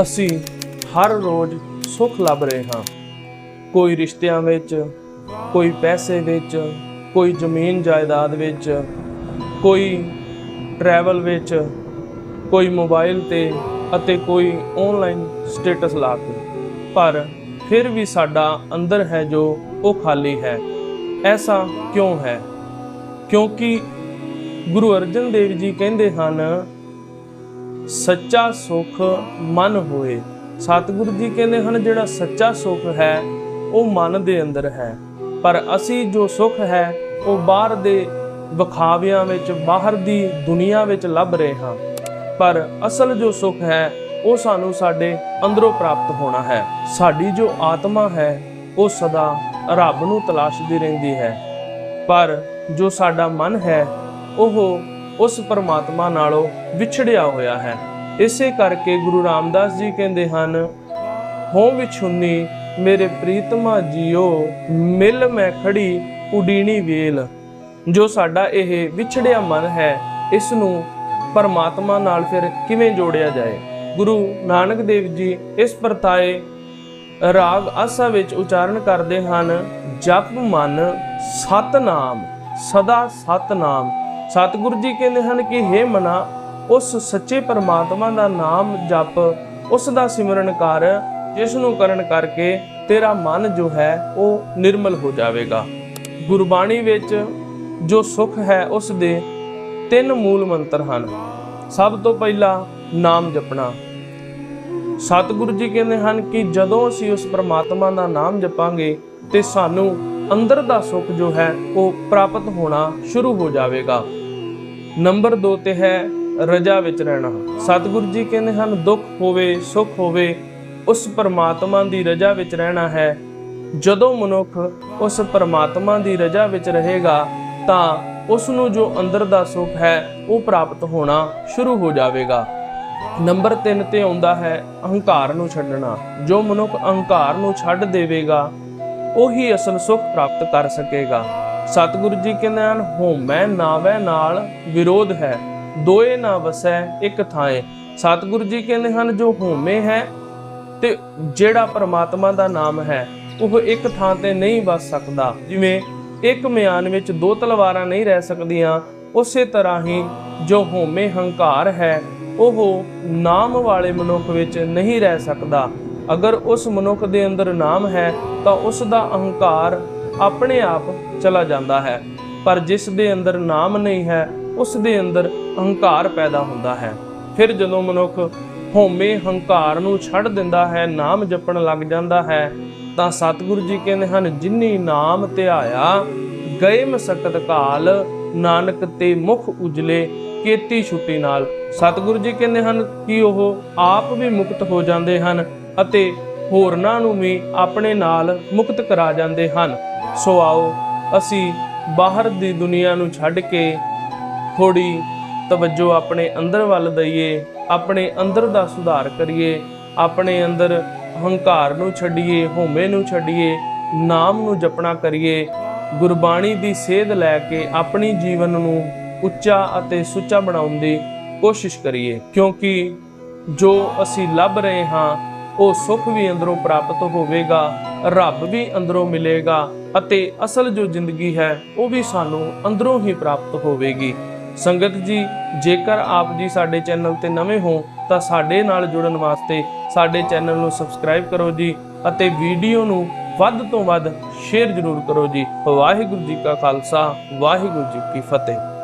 ਅਸੀਂ ਹਰ ਰੋਜ਼ ਸੁੱਖ ਲੱਭ ਰਹੇ ਹਾਂ। ਕੋਈ ਰਿਸ਼ਤਿਆਂ ਵਿੱਚ, ਕੋਈ ਪੈਸੇ ਵਿੱਚ, ਕੋਈ ਜ਼ਮੀਨ ਜਾਇਦਾਦ ਵਿੱਚ, ਕੋਈ ਟਰੈਵਲ ਵਿੱਚ, ਕੋਈ ਮੋਬਾਈਲ ਤੇ ਅਤੇ ਕੋਈ ਆਨਲਾਈਨ ਸਟੇਟਸ ਲਾ ਕੇ। ਪਰ ਫਿਰ ਵੀ ਸਾਡਾ ਅੰਦਰ ਹੈ ਜੋ ਉਹ ਖਾਲੀ ਹੈ। ਐਸਾ ਕਿਉਂ ਹੈ? ਕਿਉਂਕਿ ਗੁਰੂ ਅਰਜਨ ਦੇਵ ਜੀ ਕਹਿੰਦੇ ਹਨ ਸੱਚਾ ਸੁਖ ਮਨ ਹੋਏ। ਸਤਿਗੁਰੂ ਜੀ ਕਹਿੰਦੇ ਹਨ, ਜਿਹੜਾ ਸੱਚਾ ਸੁਖ ਹੈ, ਉਹ ਮਨ ਦੇ ਅੰਦਰ ਹੈ। ਪਰ ਅਸੀਂ ਜੋ ਸੁਖ ਹੈ, ਉਹ ਬਾਹਰ ਦੇ ਵਿਖਾਵਿਆਂ ਵਿੱਚ, ਬਾਹਰ ਦੀ ਦੁਨੀਆ ਵਿੱਚ ਲੱਭ ਰਹੇ ਹਾਂ। ਪਰ ਅਸਲ ਜੋ ਸੁਖ ਹੈ, ਉਹ ਸਾਨੂੰ ਸਾਡੇ ਅੰਦਰੋਂ ਪ੍ਰਾਪਤ ਹੋਣਾ ਹੈ। ਸਾਡੀ ਜੋ ਆਤਮਾ ਹੈ, ਉਹ ਸਦਾ ਰੱਬ ਨੂੰ ਤਲਾਸ਼ਦੀ ਰਹਿੰਦੀ ਹੈ। ਪਰ ਜੋ ਸਾਡਾ ਮਨ ਹੈ, ਉਹ ਉਸ ਪਰਮਾਤਮਾ ਨਾਲੋਂ ਵਿਛੜਿਆ ਹੋਇਆ ਹੈ। ਇਸੇ ਕਰਕੇ ਗੁਰੂ ਰਾਮਦਾਸ ਜੀ ਕਹਿੰਦੇ ਹਨ ਹੋ ਵਿਛੁੰਨੀ, ਮੇਰੇ ਪ੍ਰੀਤਮਾ ਜੀਓ, ਮਿਲ ਮੈਂ ਖੜੀ ਉਡੀਣੀ ਵੇਲ। ਜੋ ਸਾਡਾ ਇਹ ਵਿਛੜਿਆ ਮਨ ਹੈ, ਇਸ ਨੂੰ ਪਰਮਾਤਮਾ ਨਾਲ ਫਿਰ ਕਿਵੇਂ ਜੋੜਿਆ ਜਾਏ? ਗੁਰੂ ਨਾਨਕ ਦੇਵ ਜੀ ਇਸ ਪਰਤਾਏ ਰਾਗ ਆਸਾ ਵਿੱਚ ਉਚਾਰਨ ਕਰਦੇ ਹਨ, ਜਪ ਮਨ ਸਤਨਾਮ, ਸਦਾ ਸਤਨਾਮ ਸਤਿਗੁਰੂ ਜੀ ਕਹਿੰਦੇ ਹਨ ਕਿ हे ਮਨਾ, ਉਸ ਸੱਚੇ ਪਰਮਾਤਮਾ ਦਾ ਨਾਮ ਜਪ, ਉਸ ਦਾ ਸਿਮਰਨ ਕਰ, ਜਿਸ ਨੂੰ ਕਰਨ ਕਰਕੇ ਤੇਰਾ ਮਨ ਜੋ ਹੈ ਉਹ ਨਿਰਮਲ ਹੋ ਜਾਵੇਗਾ। ਗੁਰਬਾਣੀ ਵਿੱਚ ਜੋ ਸੁਖ ਹੈ ਉਸ ਦੇ ਤਿੰਨ ਮੂਲ ਮੰਤਰ ਹਨ। ਸਭ ਤੋਂ ਪਹਿਲਾ, ਨਾਮ ਜਪਣਾ। ਸਤਿਗੁਰੂ ਜੀ ਕਹਿੰਦੇ ਹਨ ਕਿ ਜਦੋਂ ਅਸੀਂ ਉਸ ਪ੍ਰਮਾਤਮਾ ਦਾ ਨਾਮ ਜਪਾਂਗੇ, ਤੇ ਸਾਨੂੰ ਅੰਦਰ ਦਾ ਸੁੱਖ ਜੋ ਹੈ ਉਹ ਪ੍ਰਾਪਤ ਹੋਣਾ ਸ਼ੁਰੂ ਹੋ ਜਾਵੇਗਾ। ਨੰਬਰ 2 ਤੇ ਹੈ ਰਜਾ ਵਿੱਚ ਰਹਿਣਾ। ਸਤਿਗੁਰੂ ਜੀ ਕਹਿੰਦੇ ਹਨ, ਦੁੱਖ ਹੋਵੇ, ਸੁੱਖ ਹੋਵੇ, ਉਸ ਪਰਮਾਤਮਾ ਦੀ ਰਜਾ ਵਿੱਚ ਰਹਿਣਾ ਹੈ। ਜਦੋਂ ਮਨੁੱਖ ਉਸ ਪਰਮਾਤਮਾ ਦੀ ਰਜਾ ਵਿੱਚ ਰਹੇਗਾ, ਤਾਂ ਉਸ ਨੂੰ ਜੋ ਅੰਦਰ ਦਾ ਸੁੱਖ ਹੈ, ਉਹ ਪ੍ਰਾਪਤ ਹੋਣਾ ਸ਼ੁਰੂ ਹੋ ਜਾਵੇਗਾ। ਨੰਬਰ 3 ਤੇ ਆਉਂਦਾ ਹੈ ਅਹੰਕਾਰ ਨੂੰ ਛੱਡਣਾ। ਜੋ ਮਨੁੱਖ ਅਹੰਕਾਰ ਨੂੰ ਛੱਡ ਦੇਵੇਗਾ, ਉਹੀ ਅਸਲ ਸੁੱਖ ਪ੍ਰਾਪਤ ਕਰ ਸਕੇਗਾ। ਸਤਿਗੁਰੂ ਜੀ ਕਹਿੰਦੇ ਹਨ ਹੋਮੈ, ਨਾਵੈ ਨਾਲ ਵਿਰੋਧ ਹੈ। ਦੋਏ ਨਾ ਵਸੈ, ਇੱਕ ਥਾਏ। ਸਤਿਗੁਰੂ ਜੀ ਕਹਿੰਦੇ ਹਨ ਜੋ ਹੋਮੇ ਹੈ ਤੇ ਜਿਹੜਾ ਪਰਮਾਤਮਾ ਦਾ ਨਾਮ ਹੈ, ਉਹ ਇੱਕ ਥਾਂ ਤੇ ਨਹੀਂ ਵਸ ਸਕਦਾ। ਜਿਵੇਂ ਇੱਕ ਮਿਆਨ ਵਿੱਚ ਦੋ ਤਲਵਾਰਾਂ ਨਹੀਂ ਰਹਿ ਸਕਦੀਆਂ, ਉਸੇ ਤਰ੍ਹਾਂ ਹੀ ਜੋ ਹੋਮੇ ਹੰਕਾਰ ਹੈ, ਉਹ ਨਾਮ ਵਾਲੇ ਮਨੁੱਖ ਵਿੱਚ ਨਹੀਂ ਰਹਿ ਸਕਦਾ। ਅਗਰ ਉਸ ਮਨੁੱਖ ਦੇ ਅੰਦਰ ਨਾਮ ਹੈ, ਤਾਂ ਉਸ ਦਾ ਅਹੰਕਾਰ ਆਪਣੇ ਆਪ ਚਲਾ ਜਾਂਦਾ ਹੈ। ਪਰ ਜਿਸ ਦੇ ਅੰਦਰ ਨਾਮ ਨਹੀਂ ਹੈ, ਉਸ ਦੇ ਅੰਦਰ ਹੰਕਾਰ ਪੈਦਾ ਹੁੰਦਾ ਹੈ। ਫਿਰ ਜਦੋਂ ਮਨੁੱਖ ਹਉਮੈ ਹੰਕਾਰ ਨੂੰ ਛੱਡ ਦਿੰਦਾ ਹੈ, ਨਾਮ ਜਪਣ ਲੱਗ ਜਾਂਦਾ ਹੈ, ਤਾਂ ਸਤਿਗੁਰੂ ਜੀ ਕਹਿੰਦੇ ਹਨ, ਜਿਨੀ ਨਾਮ ਧਿਆਇਆ ਗਏ ਮਸਕਤ ਕਾਲ, ਨਾਨਕ ਤੇ ਮੁਖ ਉਜਲੇ, ਕੇਤੀ ਛੁੱਟੀ ਨਾਲ। ਸਤਿਗੁਰੂ ਜੀ ਕਹਿੰਦੇ ਹਨ ਕਿ ਉਹ ਆਪ ਵੀ ਮੁਕਤ ਹੋ ਜਾਂਦੇ ਹਨ ਅਤੇ ਹੋਰਨਾਂ ਨੂੰ ਵੀ ਆਪਣੇ ਨਾਲ ਮੁਕਤ ਕਰਾ ਜਾਂਦੇ ਹਨ। ਸੋ ਆਓ, ਅਸੀਂ ਬਾਹਰ ਦੀ ਦੁਨੀਆ ਨੂੰ ਛੱਡ ਕੇ ਥੋੜੀ ਤਵੱਜੋ ਆਪਣੇ ਅੰਦਰ ਵੱਲ ਦਈਏ, ਆਪਣੇ ਅੰਦਰ ਦਾ ਸੁਧਾਰ ਕਰੀਏ, ਆਪਣੇ ਅੰਦਰ ਹੰਕਾਰ ਨੂੰ ਛੱਡੀਏ, ਹਉਮੈ ਨੂੰ ਛੱਡੀਏ, ਨਾਮ ਨੂੰ ਜਪਣਾ ਕਰੀਏ, ਗੁਰਬਾਣੀ ਦੀ ਸੇਧ ਲੈ ਕੇ ਆਪਣੀ ਜੀਵਨ ਨੂੰ ਉੱਚਾ ਅਤੇ ਸੁੱਚਾ ਬਣਾਉਣ ਦੀ ਕੋਸ਼ਿਸ਼ ਕਰੀਏ, ਕਿਉਂਕਿ ਜੋ ਅਸੀਂ ਲੱਭ ਰਹੇ ਹਾਂ, ਉਹ ਸੁੱਖ ਵੀ ਅੰਦਰੋਂ ਪ੍ਰਾਪਤ ਹੋਵੇਗਾ ਰੱਬ ਵੀ ਅੰਦਰੋਂ ਮਿਲੇਗਾ ਅਤੇ ਅਸਲ ਜੋ ਜ਼ਿੰਦਗੀ ਹੈ, ਉਹ ਵੀ ਸਾਨੂੰ ਅੰਦਰੋਂ ਹੀ ਪ੍ਰਾਪਤ ਹੋਵੇਗੀ। ਸੰਗਤ ਜੀ, ਜੇਕਰ ਆਪ ਜੀ ਸਾਡੇ ਚੈਨਲ ਤੇ ਨਵੇਂ ਹੋ, ਤਾਂ ਸਾਡੇ ਨਾਲ ਜੁੜਨ ਵਾਸਤੇ ਸਾਡੇ ਚੈਨਲ ਨੂੰ ਸਬਸਕ੍ਰਾਈਬ ਕਰੋ ਜੀ ਅਤੇ ਵੀਡੀਓ ਨੂੰ ਵੱਧ ਤੋਂ ਵੱਧ ਸ਼ੇਅਰ ਜ਼ਰੂਰ ਕਰੋ ਜੀ। ਵਾਹਿਗੁਰੂ ਜੀ ਕਾ ਖਾਲਸਾ, ਵਾਹਿਗੁਰੂ ਜੀ ਕੀ ਫਤਿਹ।